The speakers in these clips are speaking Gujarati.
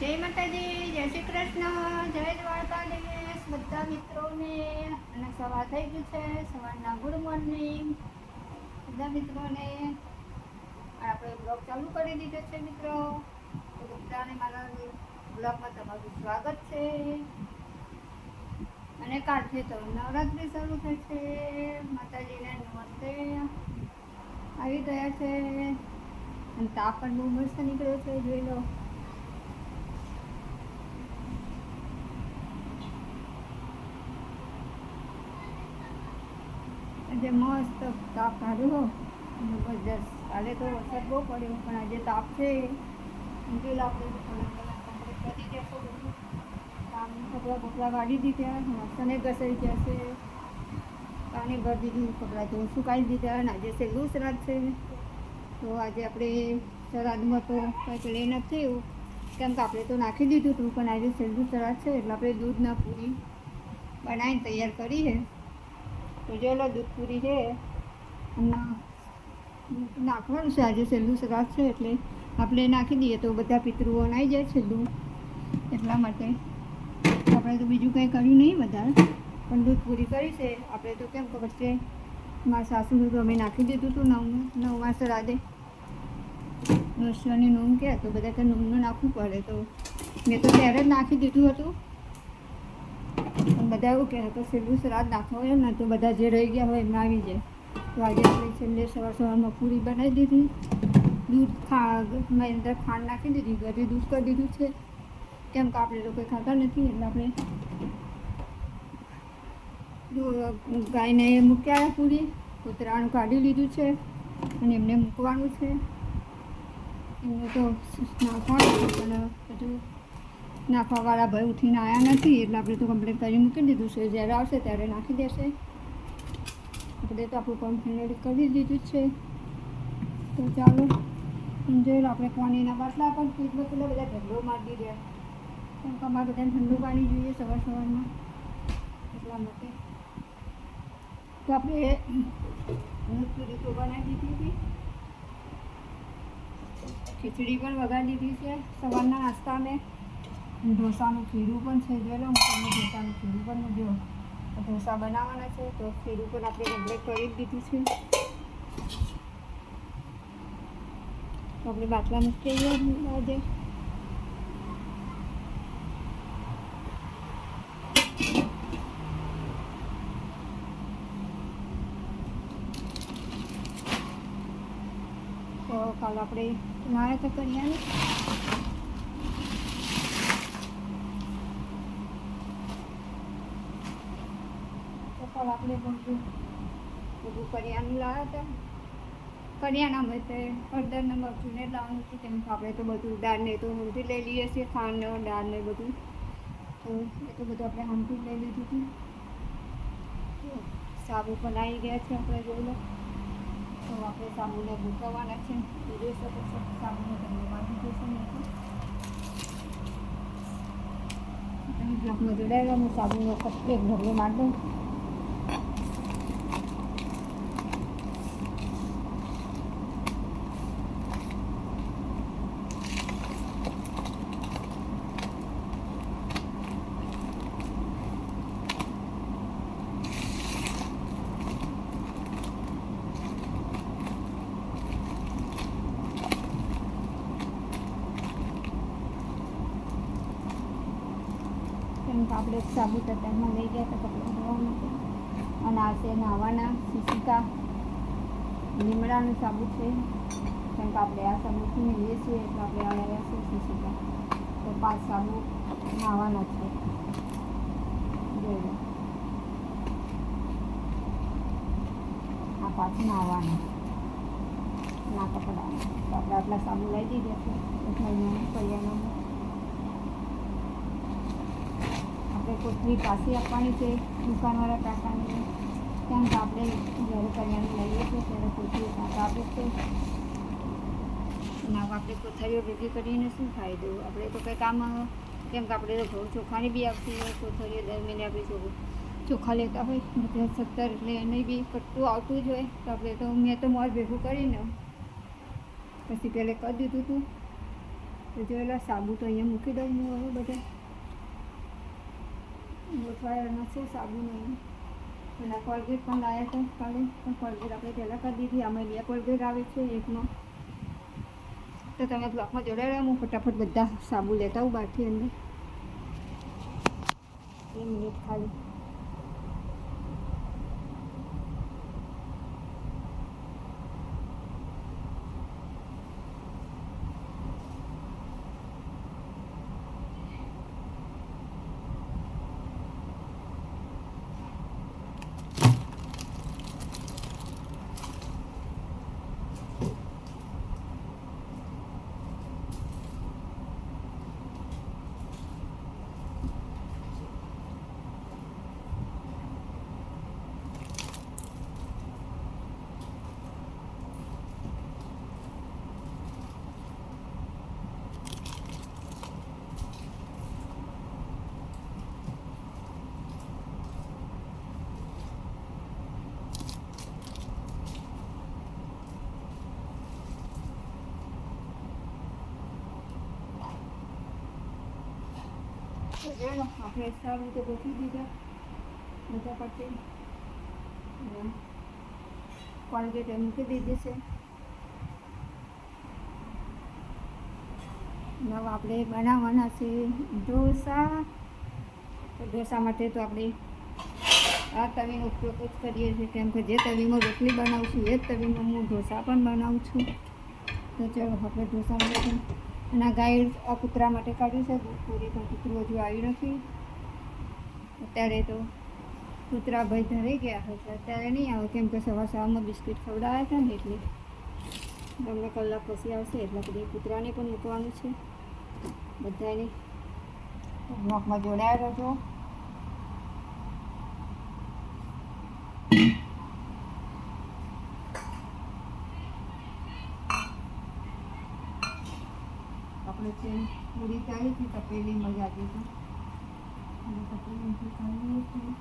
જય માતાજી, જય શ્રી કૃષ્ણ, જય દ્વારકાધીશ. બધા મિત્રોને અને સવાર થઈ ગયું છે, સવારના ગુડ મોર્નિંગ. બધા મિત્રોને આપણે બ્લોગ ચાલુ કરી દીધો છે, મિત્રો. તો બધાને મારા બ્લોગમાં તમારું સ્વાગત છે. અને કાલથી તો નવરાત્રિ શરૂ થશે માતાજીને નમસ્તે. આવી ગયા છે. અને તાપ પણ બહુ મસ્ત નીકળ્યો છે, જોઈ લો. આજે મસ્ત તાપ કાઢ્યો જબરજસ્ત કાલે તો વરસાદ બહુ પડ્યો, પણ આજે તાપ છે. એમ આપણે કપડે કપડાં કાઢી દીધા વાસણે ઘસાઈ જશે પાણી ભરી દીધું કપડાં તો સુકાઈ દીધા અને આજે સહેલું શ્રાદ્ધ છે. તો આજે આપણે શ્રાદ્ધમાં તો કંઈ પેલે નથી એવું કેમ કે આપણે તો નાખી દીધું હતું, પણ આજે સહેલું શ્રાદ્ધ છે, એટલે આપણે દૂધના પૂરી બનાવીને તૈયાર કરી છે. તો જો લો દૂધ પૂરી છે. નાખવાનું છે. આજે છેલ્લું શ્રાદ્ધ છે એટલે આપણે નાખી દઈએ તો બધા પિતૃઓ નાઈ જાય છેલ્લું. એટલા માટે આપણે તો બીજું કંઈ કર્યું નહીં વધારે. પણ દૂધ પૂરી કરી છે. આપણે તો કેમ ખબર છે? મારા સાસુનું તો અમે નાખી દીધું હતું નવ માસ શ્રાદ્ધે નોશવાની નોમ કે તો બધા કે નોમનું નાખવું પડે તો. મેં તો ત્યારે જ નાખી દીધું હતું. બધા એવું કહે તો છેલ્લું શ્રાદ્ધ નાખવો હોય ને તો બધા જે રહી ગયા હોય એમાં આવી જાય. તો આજે આપણે છેલ્લે સવાર સવારમાં પૂરી બનાવી દીધી. દૂધ ખા મેં અંદર ખાંડ નાખી દીધી. ઘરે દૂધ કરી દીધું છે. કેમ કે આપણે લોકો ખાતા નથી એટલે આપણે ગાયને મૂક્યા પૂરી. કૂતરાનું કાઢી લીધું છે અને એમને મૂકવાનું છે. એમને તો નાખવાનું પણ બધું નાખવાવાળા ભાઈ ઉઠીને આવ્યા નથી, એટલે આપણે તો કમ્પ્લેટ કરી મૂકી દીધું છે. જ્યારે આવશે ત્યારે નાખી દેશે. આપણે તો આપણું કમ્પ્લેટ કરી દીધું છે. તો ચાલો જોઈ આપણે પાણીના બાટલા પણ ફ્રીજમાં કેટલા બધા ઢગલો મારી રહ્યા કેમ કે અમારે બધાને ઠંડુ પાણી જોઈએ સવાર સવારમાં, એટલા માટે. તો આપણે પૂરી તો બનાવી દીધી હતી. ખીચડી પણ વગાડી દીધી છે. સવારના નાસ્તા મેં ઢોસાનું ખીરું પણ છે, જોઈ હું તમને ઢોસાનું ખીરું પણ જો ઢોસા બનાવવાના છે, તો ખીરું પણ આપણે કમ્પ્લીટ કરી જ દીધું છે. તો આપણે બાટલા મૂકી દઈએ તો કાલ આપણે નાયા તો કરિયાનું તો કાલ આપણે બધું બધું કરિયાનું લાવ્યા હતા. કરિયાણામાં તે હળદર નંબર મરચું ને લાવવાનું છે કેમ કે આપણે તો બધું દાળ ને તો હમથી લઈ લઈએ છીએ ખાંડ ને દાળ ને બધું. તો એ તો બધું આપણે હમથી લઈ લીધું હતું. સાબુ પણ આવી ગયા છે આપણે જોઈ લો. તો આપણે સાબુને ભૂકવવાના છે. જોઈ શકો છો. સાબુને તમને વાંચી જશે ને તમે બ્લોકમાં જોડાયેલા હું સાબુનો એક ઢગલો માર દઉં કેમ કે આપણે સાબુ તતામાં લઈ ગયા હતા કપડાં ધોવા માટે. અને આ છે નાવાના સિસિકા લીમડાનું સાબુ છે. કેમ કે આપણે આ સાબુથી લઈએ છીએ, એટલે આપણે આ લાવ્યા છે સિસિકા તો પાંચ સાબુ નાવાના છે. આ પાંચ નાવાના. ના કપડાં. તો આપણે આટલા સાબુ લઈ દીધા છે. એટલે અહીંયા આપણે કોથળી પાછી આપવાની છે, દુકાનવાળા કાકાને કેમ કે આપણે જ્યારે કરિયાણું લઈએ છીએ, ત્યારે કોથળી કાકા આપે છે. ના આપણે કોથળીઓ ભેગી કરીને શું ફાયદો? આપણે તો કંઈ કામ, કેમ કે આપણે તો ઘઉં ચોખાની બી આવતી હોય, કોથળીઓ દર મહિને આપણે ચો ચોખા લેતા હોય, બધા સત્તર એટલે એને બી કટ્ટું આવતું જ હોય, તો આપણે તો મેં તો મોર ભેગું કરીને પછી પહેલે કરી દીધું હતું તો જોયેલા સાબુ તો અહીંયા મૂકી દઉં હું હવે બધા. ગોઠવાયેલા છે સાબુ નહીં અને કોલગેટ પણ લાવ્યા હતા કાલે. પણ કોલગેટ આપણે પહેલાં કરી દીધી. અમે બે કોલગેટ આવે છે, એકનો. તો તમે બ્લોકમાં જોડાયેલા હું ફટાફટ બધા સાબુ લેતા હું બહારથી અંદર. એ મિનિટ ખાલી. આપણે સારું તો ગોઠવી દીધા બધા અને કોલગેટ એ મૂકી દીધી છે હવે આપણે બનાવવાના છે ઢોસા તો ઢોસા માટે તો આપણે આ તવીનો ઉપયોગ જ કરીએ છીએ. કેમ કે જે તવીમાં રોટલી બનાવું છું એ જ તવીમાં હું ઢોસા પણ બનાવું છું તો ચાલો આપણે ઢોસા બનાવીએ અને ગાઈડ આ કૂતરા માટે કાઢ્યું છે. પૂરી પણ કૂતરું હજુ આવ્યું નથી. અત્યારે તો કૂતરા ભાઈ ધરાઈ ગયા હતા અત્યારે નહીં આવે. કેમ કે સવાર સવારમાં બિસ્કિટ ખવડાવ્યા હતા ને એટલે તમને કલાક પછી આવશે. એટલે પછી કૂતરાને પણ મૂકવાનું છે. બધાને બ્લોકમાં જોડાયા રહેજો. આપણે છે પૂરી ચાલી હતી તપેલી મજા હતી. તો અને તપેલીથી ખાઈએ છીએ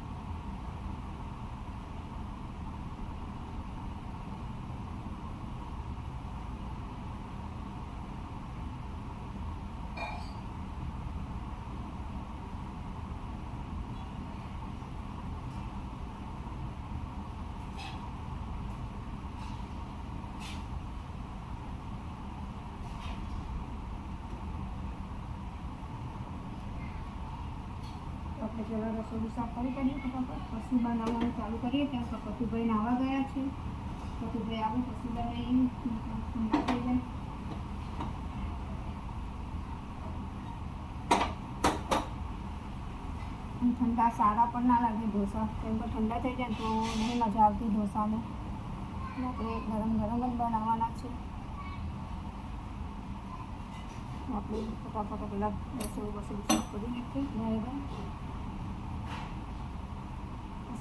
આપણે રસોઈ સાફ કરી કાઢીએ ફટાફટ પછી બનાવવાનું ચાલુ કરીએ. ત્યાં તો પતુભાઈ નાવા ગયા છે. પતુભાઈ આવે, પછી બનાવીએ ઠંડા થઈ જાય. ઠંડા સારા પણ ના લાગે. ઢોસા કેમ કે ઠંડા થઈ જાય તો નહીં મજા આવતી ઢોસામાં આપણે ગરમ ગરમ જ બનાવવાના છે. આપણે ફટાફટ પેલા રસોઈ બસોડું સાફ કરી નાખીએ. બરાબર.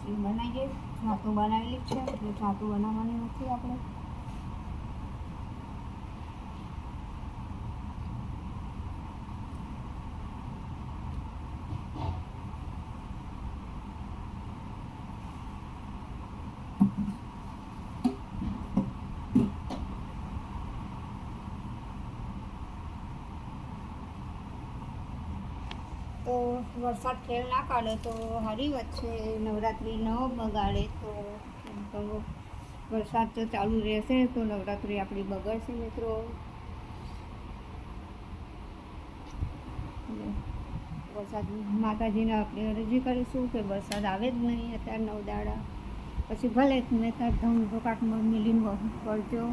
પછી બનાવીએ છાતું બનાવેલી છે એટલે છાતું બનાવવાની નથી આપણે તો વરસાદ ખેલ ના કાઢે તો સારી છે, નવરાત્રિ ન બગાડે તો વરસાદ તો ચાલુ રહેશે તો નવરાત્રિ આપણી બગડશે મિત્રો. વરસાદ માતાજીને આપણે અરજી કરીશું કે વરસાદ આવે જ નહીં અત્યારે નવ દાડા. પછી ભલે મેં ત્યાં ધમ ધોકાટમાં મિલીને પડજો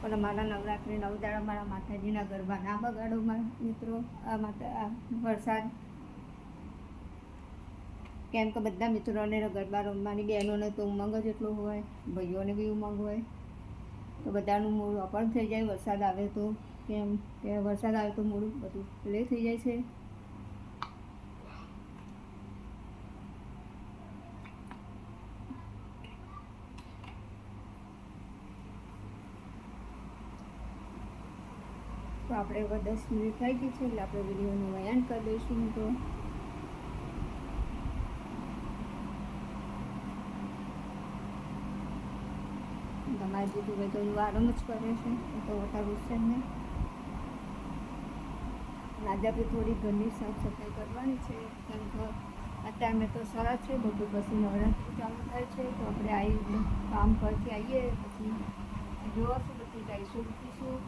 પણ મારા નવરાત્રિ નવ દાડા મારા માતાજીના ગરબા ના બગાડો મારા મિત્રો. આ માતા વરસાદ કેમ કે બધા મિત્રોને ગરબા રમવાની બહેનોને તો ઉમંગ જ એટલો હોય, ભાઈઓને બી ઉમંગ હોય. તો બધાનું મૂળ અપણ થઈ જાય, વરસાદ આવે તો કેમ કે વરસાદ આવે તો મૂળ બધું લે થઈ જાય છે. આપણે દસ મિનિટ થઈ ગઈ છે એટલે આપણે વિડીયોનું વયાન કરી દઈશું તો તમારે દીધું ભાઈ તો આરામ જ કરે છે. તો વધારે ગુસ્સે ને આજે આપણે થોડી ઘરની સાફ સફાઈ કરવાની છે. કેમ કે આ ટાઈમે તો સરસ છે, બધું પછી નવરાત્રિ ચાલુ થાય છે. તો આપણે આવી કામ પરથી આવીએ પછી જોવાશું, પછી ટાઈસો મૂકીશું.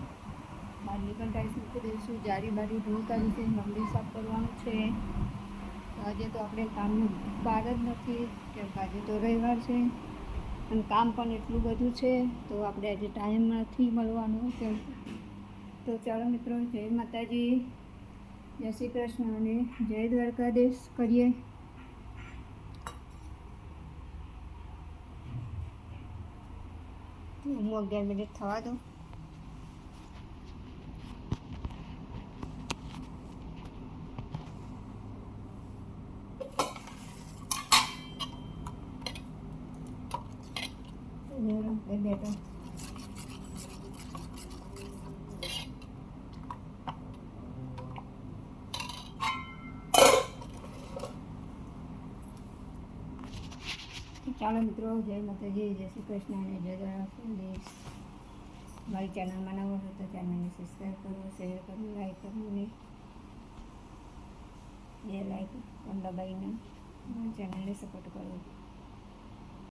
બહારની પણ ટાઈસ મૂકી દઈશું. જારી બારી ધૂળ છે મંદિર સાફ કરવાનું છે. આજે તો આપણે કામનું બહાર જ નથી, કેમ કે આજે તો રવિવાર છે. અને કામ પણ એટલું બધું છે, તો આપણે આજે ટાઈમ નથી મળવાનો તો ચાલો મિત્રો, જય માતાજી, જય શ્રી કૃષ્ણ અને જય દ્વારકાધીશ કરીએ. હું અગિયાર મિનિટ થવા દઉં. ચાલો મિત્રો, જય માતાજી, જય શ્રી કૃષ્ણ અને જય દ્વારકાધીશ મારી ચેનલમાં નવો હોય તો ચેનલને સબસ્ક્રાઈબ કરો શેર કરો લાઈક કરો ને એ લાઈક પણ દબાઈને મારી ચેનલને સપોર્ટ કરો.